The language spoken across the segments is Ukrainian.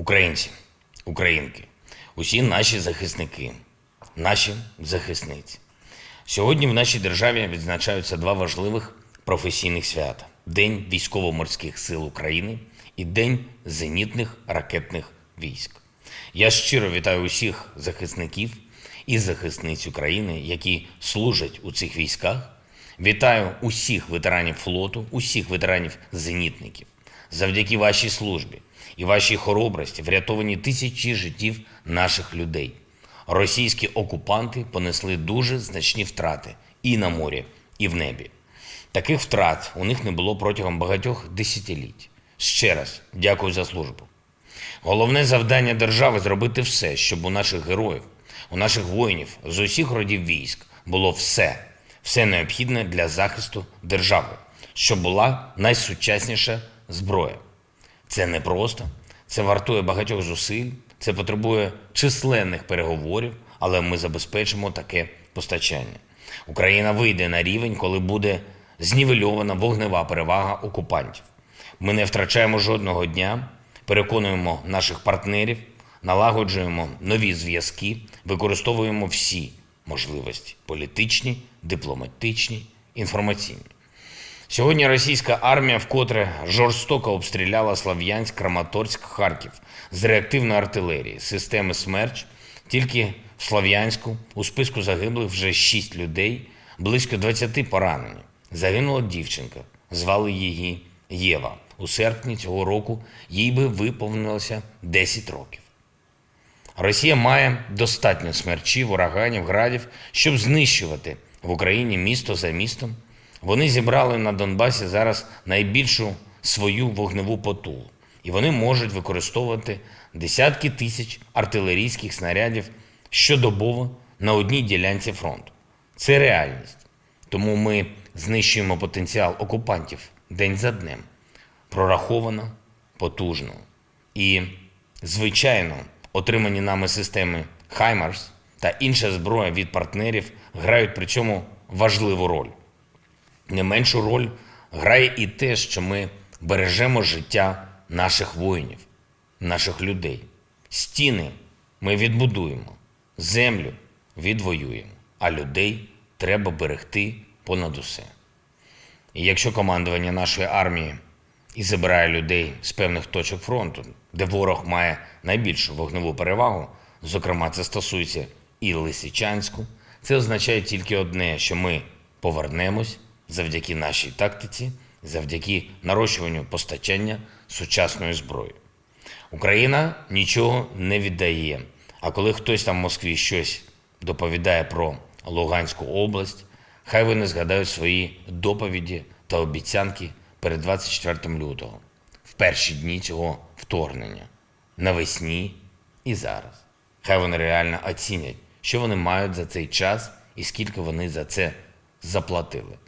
Українці, українки, усі наші захисники, наші захисниці. Сьогодні в нашій державі відзначаються два важливих професійних свята: День військово-морських сил України і День зенітних ракетних військ. Я щиро вітаю усіх захисників і захисниць України, які служать у цих військах. Вітаю усіх ветеранів флоту, усіх ветеранів зенітників. Завдяки вашій службі і вашій хоробрості врятовані тисячі життів наших людей. Російські окупанти понесли дуже значні втрати і на морі, і в небі. Таких втрат у них не було протягом багатьох десятиліть. Ще раз дякую за службу. Головне завдання держави зробити все, щоб у наших героїв, у наших воїнів з усіх родів військ було все, все необхідне для захисту держави, щоб була найсучасніша зброя. Це не просто, це вартує багатьох зусиль, це потребує численних переговорів, але ми забезпечимо таке постачання. Україна вийде на рівень, коли буде знівельована вогнева перевага окупантів. Ми не втрачаємо жодного дня, переконуємо наших партнерів, налагоджуємо нові зв'язки, використовуємо всі можливості політичні, дипломатичні, інформаційні. Сьогодні російська армія вкотре жорстоко обстріляла Слав'янськ, Краматорськ, Харків з реактивної артилерії, системи «Смерч». Тільки в Слав'янську у списку загиблих вже 6 людей, близько 20 поранені. Загинула дівчинка, звали її Єва. У серпні цього року їй би виповнилося 10 років. Росія має достатньо смерчів, ураганів, градів, щоб знищувати в Україні місто за містом. Вони зібрали на Донбасі зараз найбільшу свою вогневу потугу, і вони можуть використовувати десятки тисяч артилерійських снарядів щодобово на одній ділянці фронту. Це реальність. Тому ми знищуємо потенціал окупантів день за днем. Прораховано, потужно. І, звичайно, отримані нами системи Хаймарс та інша зброя від партнерів грають при цьому важливу роль. Не меншу роль грає і те, що ми бережемо життя наших воїнів, наших людей. Стіни ми відбудуємо, землю відвоюємо, а людей треба берегти понад усе. І якщо командування нашої армії і забирає людей з певних точок фронту, де ворог має найбільшу вогневу перевагу, зокрема, це стосується і Лисичанську, це означає тільки одне, що ми повернемось завдяки нашій тактиці, завдяки нарощуванню постачання сучасної зброї. Україна нічого не віддає. А коли хтось там в Москві щось доповідає про Луганську область, хай вони згадають свої доповіді та обіцянки перед 24 лютого, в перші дні цього вторгнення, навесні і зараз. Хай вони реально оцінять, що вони мають за цей час і скільки вони за це заплатили.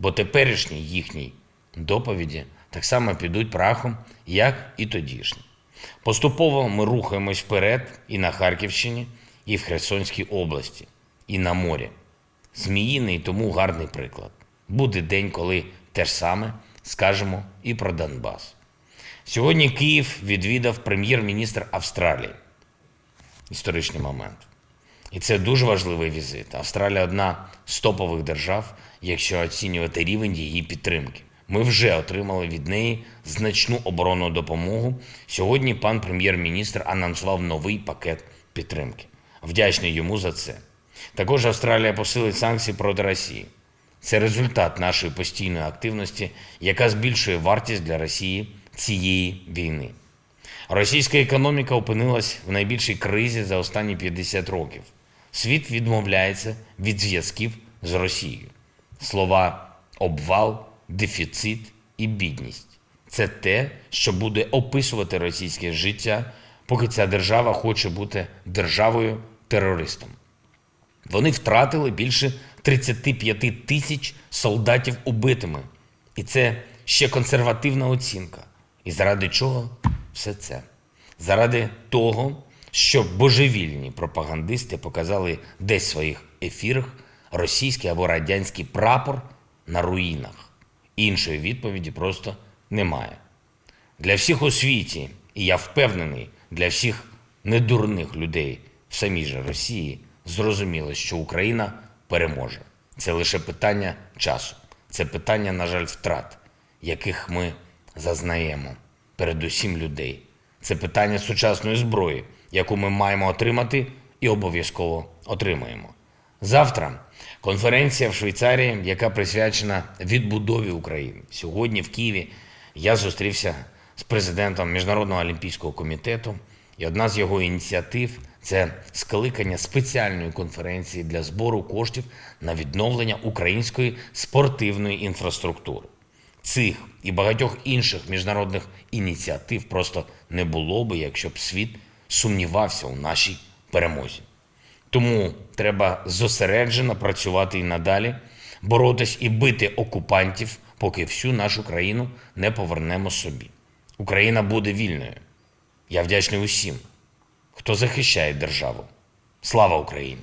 Бо теперішні їхні доповіді так само підуть прахом, як і тодішні. Поступово ми рухаємось вперед і на Харківщині, і в Херсонській області, і на морі. Зміїний тому гарний приклад. Буде день, коли те ж саме скажемо і про Донбас. Сьогодні Київ відвідав прем'єр-міністр Австралії. Історичний момент. І це дуже важливий візит. Австралія одна з топових держав, якщо оцінювати рівень її підтримки. Ми вже отримали від неї значну оборонну допомогу. Сьогодні пан прем'єр-міністр анонсував новий пакет підтримки. Вдячний йому за це. Також Австралія посилить санкції проти Росії. Це результат нашої постійної активності, яка збільшує вартість для Росії цієї війни. Російська економіка опинилась в найбільшій кризі за останні 50 років. Світ відмовляється від зв'язків з Росією. Слова обвал, дефіцит і бідність це те, що буде описувати російське життя, поки ця держава хоче бути державою терористом. Вони втратили більше 35 тисяч солдатів убитими. І це ще консервативна оцінка. І заради чого все це? Заради того, щоб божевільні пропагандисти показали десь в своїх ефірах російський або радянський прапор на руїнах. Іншої відповіді просто немає. Для всіх у світі, і я впевнений, для всіх недурних людей в самій же Росії зрозуміло, що Україна переможе. Це лише питання часу. Це питання, на жаль, втрат, яких ми зазнаємо передусім людей. Це питання сучасної зброї, яку ми маємо отримати і обов'язково отримаємо. Завтра конференція в Швейцарії, яка присвячена відбудові України. Сьогодні в Києві я зустрівся з президентом Міжнародного олімпійського комітету, і одна з його ініціатив це скликання спеціальної конференції для збору коштів на відновлення української спортивної інфраструктури. Цих і багатьох інших міжнародних ініціатив просто не було би, якщо б світ сумнівався у нашій перемозі. Тому треба зосереджено працювати і надалі, боротись і бити окупантів, поки всю нашу країну не повернемо собі. Україна буде вільною. Я вдячний усім, хто захищає державу. Слава Україні!